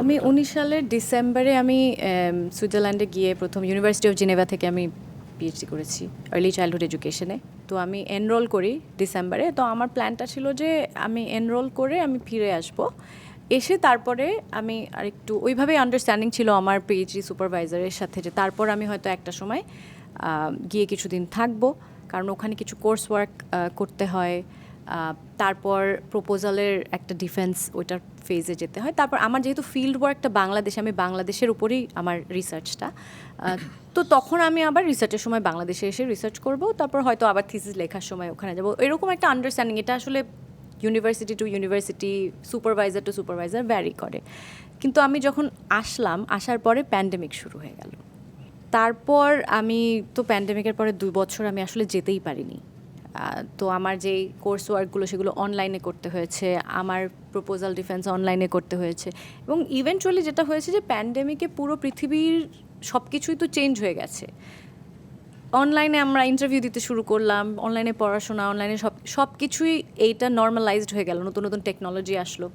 আমি উনিশ সালের ডিসেম্বরে আমি সুইজারল্যান্ডে গিয়ে প্রথম ইউনিভার্সিটি অফ জেনেভা থেকে আমি পিএইচডি করেছি আর্লি চাইল্ডহুড এডুকেশনে তো আমি এনরোল করি ডিসেম্বরে। তো আমার প্ল্যানটা ছিল যে আমি এনরোল করে আমি ফিরে আসব। এসে তারপরে আমি আরেকটু, ওইভাবেই আন্ডারস্ট্যান্ডিং ছিল আমার পিএইচডি সুপারভাইজারের সাথে যে তারপর আমি হয়তো একটা সময় গিয়ে কিছুদিন থাকব। কারণ ওখানে কিছু কোর্স ওয়ার্ক করতে হয়। তারপর প্রপোজালের একটা ডিফেন্স ওইটার ফেজে যেতে হয়। তারপর আমার যেহেতু ফিল্ড ওয়ার্কটা বাংলাদেশে, আমি বাংলাদেশের উপরেই আমার রিসার্চটা তো তখন আমি আবার রিসার্চের সময় বাংলাদেশে এসে রিসার্চ করব। তারপর হয়তো আবার থিসিস লেখার সময় ওখানে যাব। এরকম একটা আন্ডারস্ট্যান্ডিং এটা আসলে university to university supervisor to supervisor vary করে। কিন্তু আমি যখন আসলাম, আসার পরে প্যান্ডেমিক শুরু হয়ে গেল। তারপর আমি, তো প্যান্ডেমিকের পরে দুই বছর আমি আসলে যেতেই পারিনি। তো আমার যেই কোর্স ওয়ার্কগুলো সেগুলো অনলাইনে করতে হয়েছে, আমার প্রপোজাল ডিফেন্স অনলাইনে করতে হয়েছে এবং ইভেন্টুয়ালি যেটা হয়েছে যে প্যান্ডেমিকে পুরো পৃথিবীর সব কিছুই তো চেঞ্জ হয়ে গেছে। অনলাইনে আমরা ইন্টারভিউ দিতে শুরু করলাম অনলাইনে পড়াশোনা অনলাইনে সব সব কিছুই এইটা নর্মালাইজড হয়ে গেল, নতুন নতুন টেকনোলজি আসলো।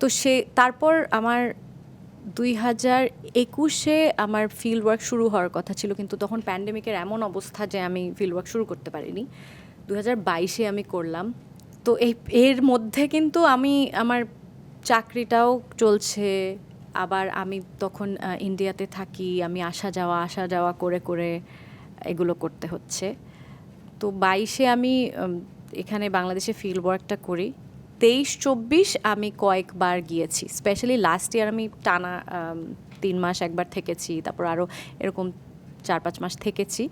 তো সে, তারপর আমার দুই হাজার একুশে আমার ফিল্ড ওয়ার্ক শুরু হওয়ার কথা ছিল, কিন্তু তখন প্যান্ডেমিকের এমন অবস্থা যে আমি ফিল্ড ওয়ার্ক শুরু করতে পারিনি। দু হাজার বাইশে আমি করলাম। তো এই, এর মধ্যে কিন্তু আমি, আমার চাকরিটাও চলছে। আবার আমি তখন ইন্ডিয়াতে থাকি, আমি আসা যাওয়া আসা যাওয়া করে করে এগুলো করতে হচ্ছে। তো বাইশে আমি এখানে বাংলাদেশে ফিল্ড ওয়ার্কটা করি। তেইশ চব্বিশ আমি কয়েকবার গিয়েছি। স্পেশালি লাস্ট ইয়ার আমি টানা তিন মাস একবার থেকেছি, তারপর আরও এরকম চার পাঁচ মাস থেকেছি।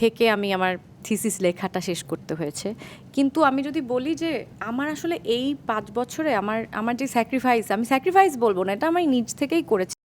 থেকে আমি আমার থিসিস লেখাটা শেষ করতে হয়েছে। কিন্তু আমি যদি বলি যে আমার আসলে এই পাঁচ বছরে আমার আমার যে স্যাক্রিফাইস আমি স্যাক্রিফাইস বলব না, এটা আমি নিজ থেকেই করেছি।